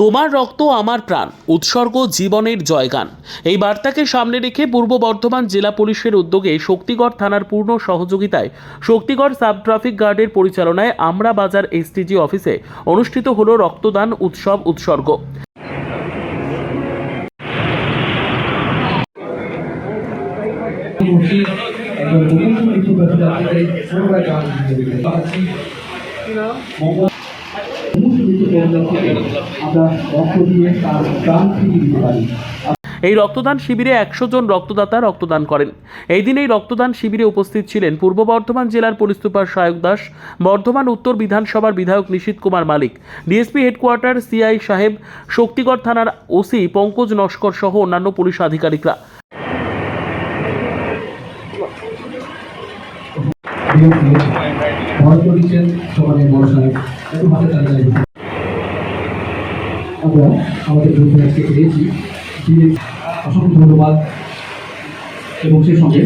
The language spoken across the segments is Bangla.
তোমার রক্ত আমার প্রাণ, উৎসর্গ জীবনের জয়গান। এই বার্তাকে সামনে রেখে পূর্ব বর্ধমান জেলা পুলিশের উদ্যোগে শক্তিগড় থানার পূর্ণ সহযোগিতায় শক্তিগড় সাব ট্রাফিক গার্ডের পরিচালনায় আমরা বাজার এসটিজি অফিসে অনুষ্ঠিত হল রক্তদান উৎসব উৎসর্গ। এই রক্তদান শিবিরে একশো জন রক্তদাতা রক্তদান করেন। এই দিন এই রক্তদান শিবিরে উপস্থিত ছিলেন পূর্ব বর্ধমান জেলার পুলিশ সুপার সায়ক দাস, বর্ধমান উত্তর বিধানসভার বিধায়ক Nishith Kumar Malik, DSP headquarter CI সাহেব, শক্তিগড় থানার ওসি পঙ্কজ নস্কর সহ অন্যান্য পুলিশ আধিকারিকরা। দিয়েছে ভয় করেছেন সমাজের আমরা আমাদের বন্ধু আজকে পেয়েছি। অসংখ্য ধন্যবাদ। এবং সেই সঙ্গে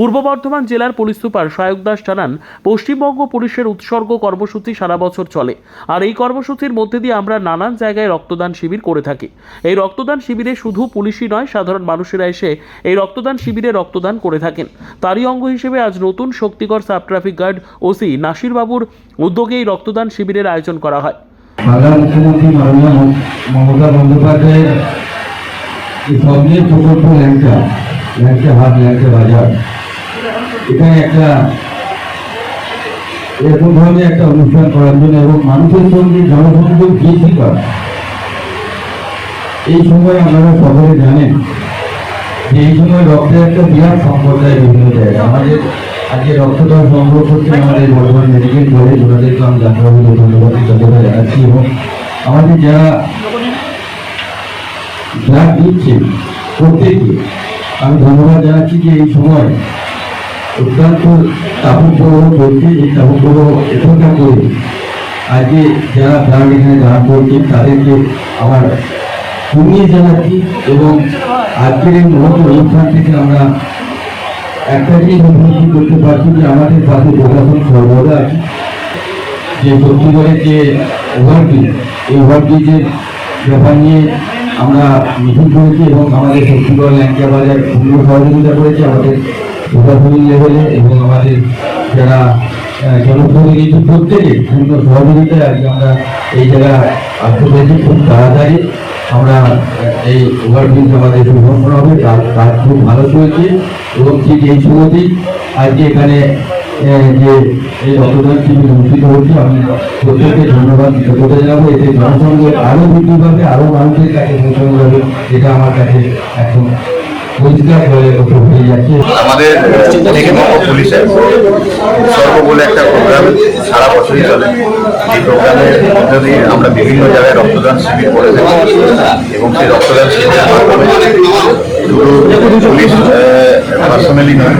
পূর্ব বর্ধমান জেলার পুলিশ সুপার সায়ক দাস জানান, পশ্চিমবঙ্গ পুলিশের উৎসর্গ কর্মসূচি সারা বছর চলে, আর এই কর্মসূচির মধ্যে দিয়ে আমরা নানান জায়গায় রক্তদান শিবির করে থাকি। এই রক্তদান শিবিরে শুধু পুলিশই নয়, সাধারণ মানুষেরা এসে এই রক্তদান শিবিরে রক্তদান করে থাকেন। তারই অঙ্গ হিসেবে আজ নতুন Shaktigarh sub traffic guard OC Nasir বাবুর উদ্যোগে এই রক্তদান শিবিরের আয়োজন করা হয়। বাংলার মুখ্যমন্ত্রী, মাননীয় মমতা বন্দ্যোপাধ্যায়ের স্বপ্নের প্রকল্প ল্যাংচা ল্যাংচা হাট ল্যাংচা বাজার। এখানে একটা এরকম ধরনের একটা অনুষ্ঠান করার জন্য এবং মানুষের সঙ্গে জনসংযোগ বৃদ্ধি করা। এই সময় আপনারা সকলে জানেন যে এই সময় রক্তের একটা বিরাট সম্প্রদায় বিভিন্ন জায়গায়। আমাদের আজকে রক্তদান সংগ্রহ করতে আমাদের বর্ধমান মেডিকেল কলেজ। ওনাদেরকে আমি জাতীয়ভাবে ধন্যবাদ কৃতজ্ঞতা জানাচ্ছি এবং আমাদের যারা ব্লাড দিচ্ছে প্রত্যেককে আমি ধন্যবাদ জানাচ্ছি যে এই সময় অত্যন্ত তাপপ্রবাহ চলছে এই তাপপ্রবাহ এখানকার করে আজকে যারা ব্লাড এখানে দান করছেন তাদেরকে আমার কমিয়ে জানাচ্ছি এবং আজকের এই মহৎ অনুষ্ঠান থেকে আমরা একটা জিনিস করতে পারছি যে আমাদের পাশে প্রশাসন সর্বদা আছে। যে সত্যিকারের যে ওভারব্রিজ এই ওভারব্রিজের ব্যাপার নিয়ে আমরা মিটিং করেছি এবং আমাদের শক্তিগড় ল্যাংচা বাজার পূর্ণ সহযোগিতা করেছে আমাদের প্রশাসনিক লেভেলে এবং আমাদের যারা জনপ্রতিনিধি প্রত্যেকে পূর্ণ সহযোগিতায় আজকে আমরা এই জায়গা আসতে পেরেছি। খুব তাড়াতাড়ি আমরা এই ওভারব্রিজ আমাদের সুসম্পন্ন হবে। তার কাজ খুব ভালো চলছে এবং ঠিক এই সময়তেই আজকে এখানে যে এই রক্তদান শিবির অনুষ্ঠিত হচ্ছে, আমি প্রত্যেককে ধন্যবাদ কৃতজ্ঞতা জানাব। এতে জনসংযোগ আরও বৃদ্ধি পাবে, আরও মানুষের কাছে পৌঁছানো যাবে, এটা আমার কাছে একদম আমাদের পশ্চিমবঙ্গ পুলিশের উৎসর্গ বলে একটা প্রোগ্রাম সারা বছরই চলে। এই প্রোগ্রামের মধ্যে দিয়ে আমরা বিভিন্ন জায়গায় রক্তদান শিবির করে থাকি এবং সেই রক্তদান শিবিরের মাধ্যমে শুধু পুলিশ পার্সোনালি নয়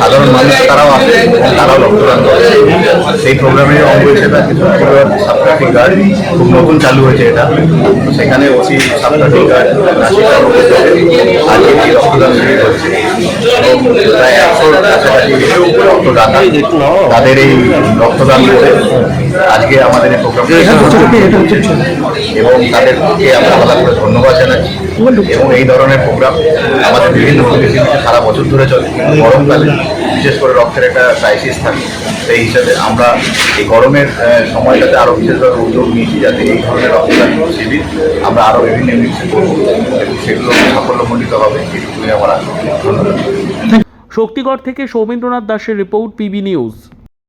সাধারণ মানুষ তারাও আসে তারাও রক্তদান করে। সেই প্রোগ্রামের অঙ্গ হিসেবে চট্টগ্রাম সাবট্রাফিক গার্ড খুব নতুন চালু হয়েছে এটা। সেখানে ওসি সাবট্রাফিক গার্ড আজকে এই রক্তদান শিবির হচ্ছে প্রায় কাছাকাছি রক্তদাতা তাদের এই রক্তদান করে আজকে আমাদের এই প্রোগ্রাম এবং তাদেরকে আমরা আলাদা করে ধন্যবাদ জানাচ্ছি। এবং এই ধরনের প্রোগ্রাম আমাদের বিভিন্ন পুলিশ সারা বছর ধরে চলে। কিন্তু গরমকালে, বিশেষ করে রক্তের একটা ক্রাইসিস থাকে, সেই হিসাবে আমরা এই গরমের সময়টাতে আরও বিশেষভাবে উদ্যোগ নিয়েছি যাতে এই ধরনের রক্তদান শিবির আমরা আরও বিভিন্ন ইউনিটে করব। সেগুলো সাফল্যমণ্ডিত হবে, এটুকুই আমার শক্তিগড় থেকে সৌমেন্দ্রনাথ দাসের report PB news.